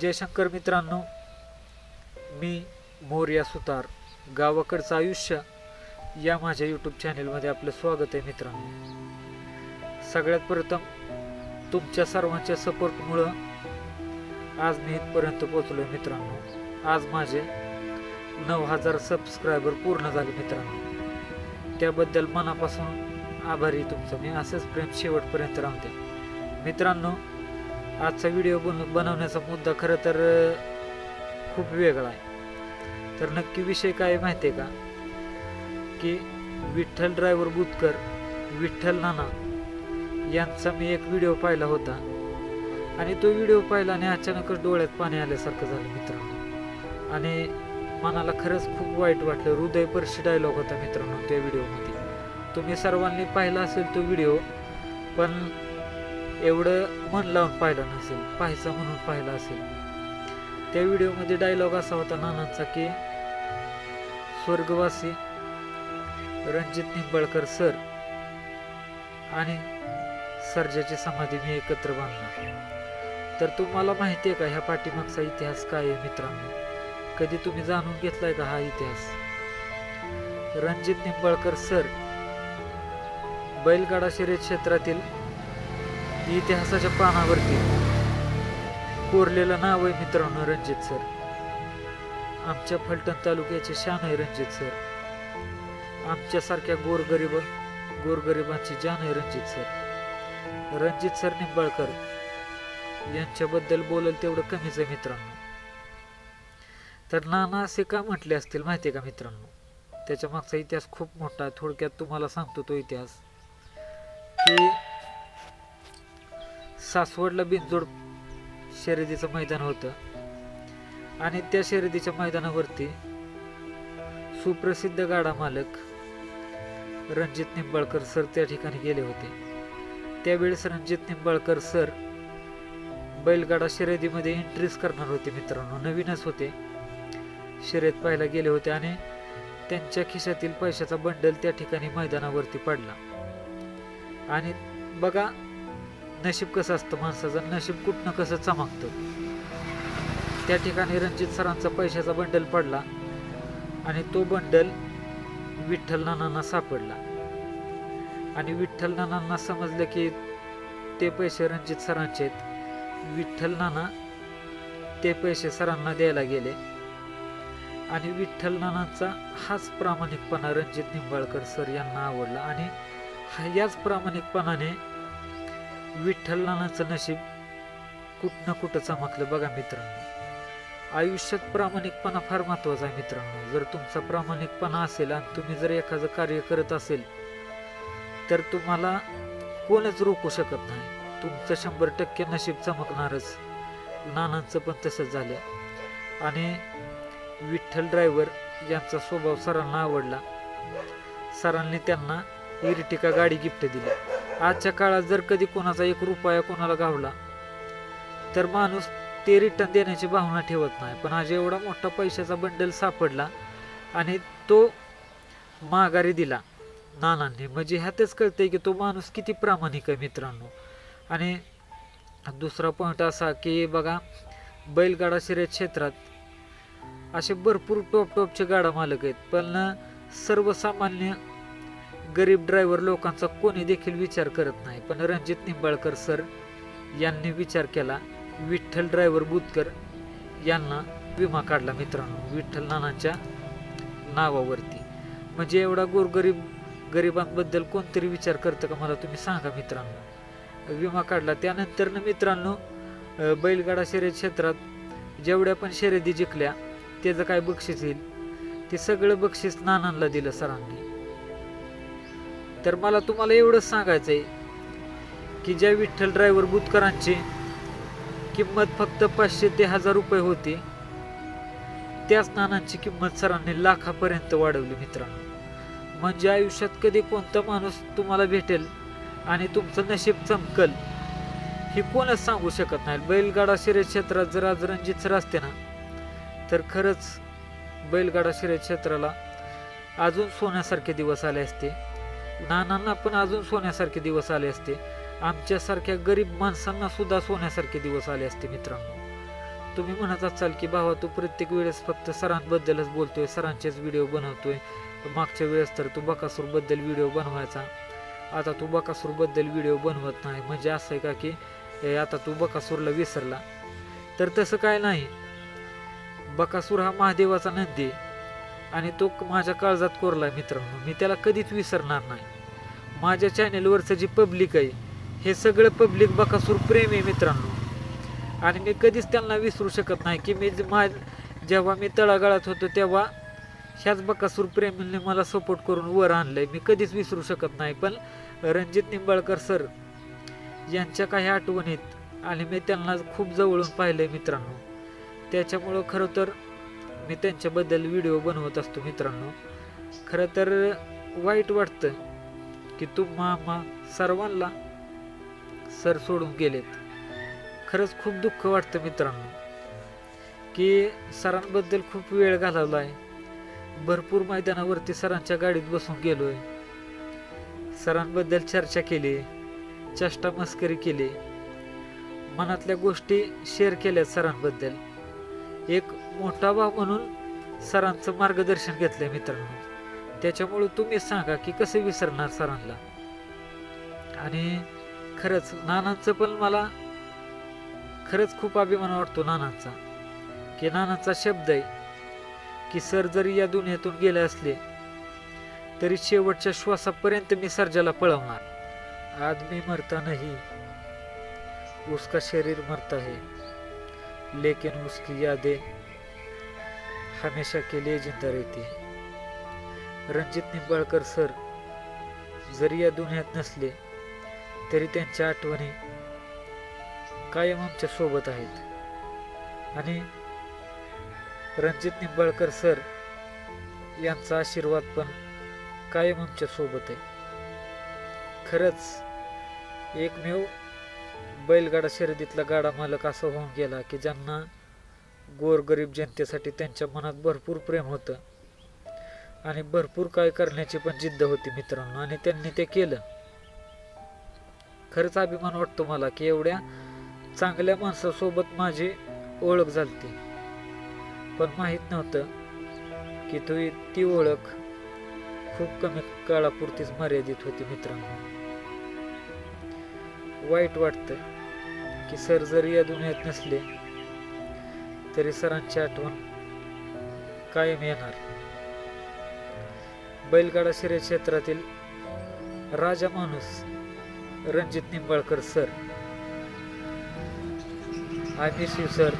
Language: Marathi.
जयशंकर मित्रांनो मी मोर्या सुतार गावाकडचं आयुष्य या माझ्या यूट्यूब चॅनेलमध्ये आपलं स्वागत आहे मित्रांनो. सगळ्यात प्रथम तुमच्या सर्वांच्या सपोर्टमुळं आज मी इथपर्यंत पोचलो आहे मित्रांनो. आज माझे नऊ हजार सबस्क्रायबर पूर्ण झाले मित्रांनो. त्याबद्दल मनापासून आभारी तुमचं. मी असंच प्रेम शेवटपर्यंत राहते मित्रांनो आजचा व्हिडिओ बन बनवण्याचा मुद्दा खरं तर खूप वेगळा आहे. तर नक्की विषय काय आहे माहिती आहे का? की विठ्ठल ड्रायव्हर बुतकर विठ्ठल नाना यांचा मी एक व्हिडिओ पाहिला होता. आणि तो व्हिडिओ पाहिला आणि अचानकच डोळ्यात पाणी आल्यासारखं झालं मित्रांनो. आणि मनाला खरंच खूप वाईट वाटलं. हृदयपर्शी डायलॉग होता मित्रांनो त्या व्हिडिओमध्ये तुम्ही सर्वांनी पाहिला असेल तो व्हिडिओ पण एवढं मन लावून पाहिलं नसेल पाहायचा म्हणून पाहिला असेल. त्या व्हिडिओमध्ये डायलॉग असा होता नानांचा की स्वर्गवासी रणजित निंबाळकर सर आणि सर्जाची समाधी मी एकत्र बांधणार. तर तुम्हाला माहिती आहे का ह्या पाठीमागचा इतिहास काय आहे मित्रांनो? कधी तुम्ही जाणून घेतलाय का हा इतिहास? रणजित निंबाळकर सर बैलगाडा शर्यत क्षेत्रातील इतिहासाच्या पानावरती. कोरलेलं नाव आहे मित्रांनो रणजित सर. आमच्या फलटण तालुक्याचे शान आहे रणजित सर. आमच्यासारख्या गोरगरीब गोरगरिबांची जान आहे रणजित सर. रणजित सर निंबाळकर यांच्याबद्दल बोलल तेवढं कमीच आहे मित्रांनो. तर नाना असे का म्हटले असतील माहिती आहे का मित्रांनो? त्याच्या मागचा इतिहास खूप मोठा आहे. थोडक्यात तुम्हाला सांगतो तो इतिहास. की सासवडला बिनजोड शर्यतीचं मैदान होतं. आणि त्या शर्यतीच्या मैदानावरती सुप्रसिद्ध गाडा मालक रणजित निंबाळकर सर त्या ठिकाणी गेले होते. त्यावेळेस रणजित निंबाळकर सर बैलगाडा शर्यतीमध्ये एंट्रीज करणार होते मित्रांनो. नवीनच होते. शर्यत पाहायला गेले होते आणि त्यांच्या खिशातील पैशाचा बंडल त्या ठिकाणी मैदानावरती पडला. आणि बघा नशीब कसं असतं माणसाचं? नशीब कुठनं कसं चमकतं? त्या ठिकाणी रणजित सरांचा पैशाचा बंडल पडला आणि तो बंडल विठ्ठल नानांना सापडला. आणि विठ्ठल नानांना समजलं की ते पैसे रणजित सरांचे आहेत. विठ्ठल नाना ते पैसे सरांना द्यायला गेले. आणि विठ्ठल नानांचा हाच प्रामाणिकपणा रणजित निंबाळकर सर यांना आवडला. आणि हा याच प्रामाणिकपणाने विठ्ठल नानाचं नशीब कुठं कुठं चमकलं बघा मित्रांनो. आयुष्यात प्रामाणिकपणा फार महत्त्वाचा आहे मित्रांनो. जर तुमचा प्रामाणिकपणा असेल आणि तुम्ही जर एखादं कार्य करत असेल तर तुम्हाला कोणच रोखू शकत नाही. तुमचं शंभर टक्के नशीब चमकणारच. नानांचं पण तसंच झालं. आणि विठ्ठल ड्रायव्हर यांचा स्वभाव सरांना आवडला. सरांनी त्यांना इरिटिका गाडी गिफ्ट दिली. आजच्या काळात जर कधी कोणाचा एक रुपया कोणाला गावला तर माणूस ते रिटर्न देण्याची भावना ठेवत नाही. पण आज एवढा मोठा पैशाचा बंडल सापडला आणि तो माघारी दिला नानांनी. म्हणजे ह्यातच कळतंय की तो माणूस किती प्रामाणिक आहे मित्रांनो. आणि दुसरा पॉईंट असा की बघा बैलगाडा शर्यत क्षेत्रात असे भरपूर टॉप टॉपचे गाडा मालक आहेत. पण सर्वसामान्य गरीब ड्रायव्हर लोकांचा कोणी देखील विचार करत नाही. पण रणजित निंबाळकर सर यांनी विचार केला विठ्ठल ड्रायव्हर बुतकर यांना विमा काढला मित्रांनो विठ्ठल नानांच्या नावावरती. म्हणजे एवढा गोरगरीब गरिबांबद्दल कोणतरी विचार करतं का मला तुम्ही सांगा मित्रांनो. विमा काढला. त्यानंतर मित्रांनो बैलगाडा शर्यत क्षेत्रात जेवढ्या पण शर्यती जिंकल्या त्याचं काय बक्षीस येईल? ते सगळं बक्षीस नानांना दिलं सरांनी. तर मला तुम्हाला एवढंच सांगायचं आहे की ज्या विठ्ठल ड्रायव्हर बुतकरांची किंमत फक्त पाचशे ते हजार रुपये होती त्याच नानांची किंमत सरांनी लाखापर्यंत वाढवली मित्रांनो. म्हणजे आयुष्यात कधी कोणता माणूस तुम्हाला भेटेल आणि तुमचं नशीब चमकल हे कोणच सांगू शकत नाही. बैलगाडा शर्यत क्षेत्रात जर आज रणजित सर असते ना तर खरंच बैलगाडा शर्यत क्षेत्राला अजून सोन्यासारखे दिवस आले असते. नानांना पण अजून सोन्यासारखे दिवस आले असते. आमच्यासारख्या गरीब माणसांना सुद्धा सोन्यासारखे दिवस आले असते मित्रांनो. तुम्ही म्हणत असाल की भावा तू प्रत्येक वेळेस फक्त सरांबद्दलच बोलतोय सरांचेच व्हिडिओ बनवतोय. मागच्या वेळेस तर तू बकासूरबद्दल व्हिडिओ बनवायचा. आता तू बकासूरबद्दल व्हिडिओ बनवत नाही. म्हणजे असं आहे का की ए, आता तू बकासूरला विसरला? तर तसं काय नाही. बकासूर हा महादेवाचा नंदी आहे. आणि तो माझ्या काळजात कोरला मित्रांनो. मी त्याला कधीच विसरणार नाही. माझ्या चॅनेलवरचं जी पब्लिक आहे हे सगळं पब्लिक बकासूर प्रेम आहे मित्रांनो. आणि मी कधीच त्यांना विसरू शकत नाही की मी मा जेव्हा मी तळागाळात होतो तेव्हा ह्याच बकासूर प्रेमीने मला सपोर्ट करून वर आणलंय. मी कधीच विसरू शकत नाही. पण रणजित निंबाळकर सर यांच्या काही आठवणीत आणि मी त्यांना खूप जवळून पाहिलंय मित्रांनो. त्याच्यामुळं खरं तर मी त्यांच्याबद्दल व्हिडिओ बनवत असतो मित्रांनो. खरं तर वाईट वाटतं की तू मामा सर्वांना सर सोडून गेलेत. खरंच खूप दुःख वाटतं मित्रांनो की सरांबद्दल खूप वेळ घालवला आहे भरपूर मैदानावरती सरांच्या गाडीत बसून गेलो आहे सरांबद्दल चर्चा केली चष्टा मस्करी केली. मनातल्या गोष्टी शेअर केल्या सरांबद्दल. एक मोठा भाव म्हणून सरांचं मार्गदर्शन घेतलंय मित्रांनो. त्याच्यामुळं तुम्ही सांगा की कसं विसरणार सरांना? आणि खरंच नानांचं पण मला खरंच खूप अभिमान वाटतो नानांचा. की नानांचा शब्द आहे की सर जरी या दुनियेतून गेले असले तरी शेवटच्या श्वासापर्यंत मी सर्जाला पळवणार. आदमी मरता नाही. उसका शरीर मरता है. लेकिन उसकी यादें हमेशा के लिए जिंदा रहती है। रणजित निंबाळकर सर जरी या दुनियात नसले तरी त्यांच्या आठवणी कायम आमच्यासोबत आहेत। आणि रणजित निंबाळकर सर यांचा आशीर्वाद पण कायम आमच्यासोबत आहे। खरंच एकमेव बैलगाडा शर्यतीतला गाडा मालक असा होऊन गेला की ज्यांना गोरगरीब जनतेसाठी त्यांच्या मनात भरपूर प्रेम होतं. आणि भरपूर काय करण्याची पण जिद्द होती मित्रांनो आणि त्यांनी ते केलं. खरंच अभिमान वाटतो मला की एवढ्या चांगल्या माणसासोबत माझी ओळख झालती. पण माहीत नव्हतं की तो ती ओळख खूप कमी काळापुरतीच मर्यादित होती मित्रांनो. वाईट वाटतं. की सर जरी या दुनियात नसले तरी सरांची आठवण कायम येणार. बैलगाडा शर्यत क्षेत्रातील राजा माणूस रणजित निंबाळकर सर. आय शिव सर